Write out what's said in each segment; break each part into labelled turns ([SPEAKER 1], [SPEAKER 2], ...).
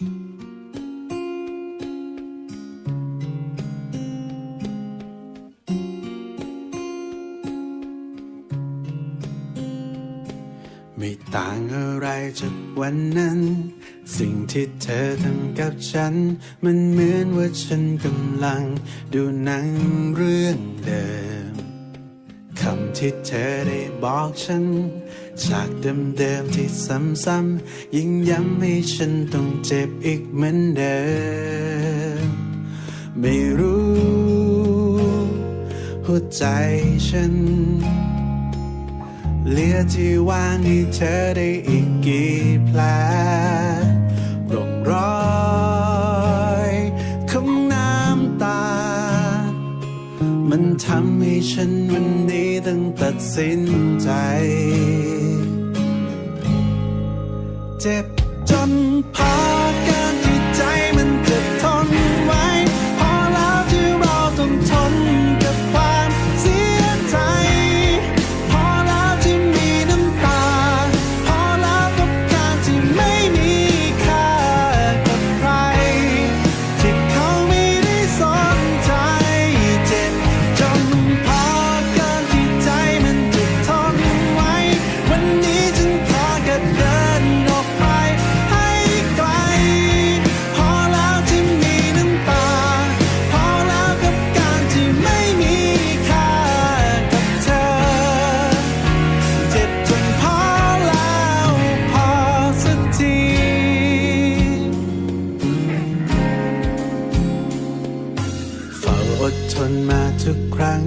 [SPEAKER 1] ไม่ต่างอะไรจากวันนั้น สิ่งที่เธอทำกับฉัน มันเหมือนว่าฉันกำลัง ดูหนังเรื่องเดิมำที่เธอได้บอกฉัน จากเดิมๆที่ซ้ำๆยิ่งย้ำให้ฉันต้องเจ็บอีกเหมือนเดิม ไม่รู้ หัวใจฉัน เหลือที่ว่างให้เธอได้อีกกี่แผล ทำให้ฉันวันนี้ต้องตัดสินใจ เจ็บจนพา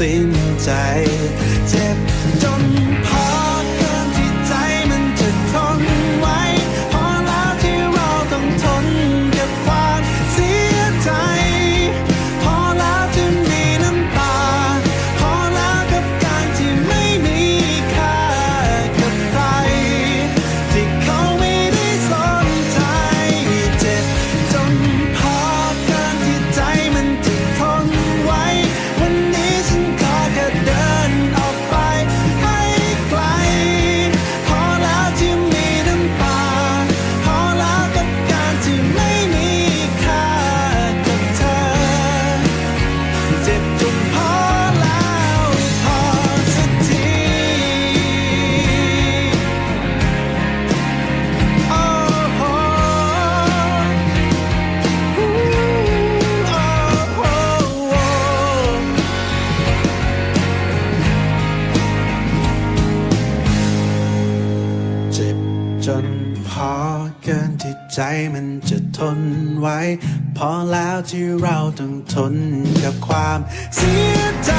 [SPEAKER 1] สินใจเจ็บจ จนพอเกินที่ใจมันจะทนไว้ พอแล้วที่เราต้องทนกับความเสียใจ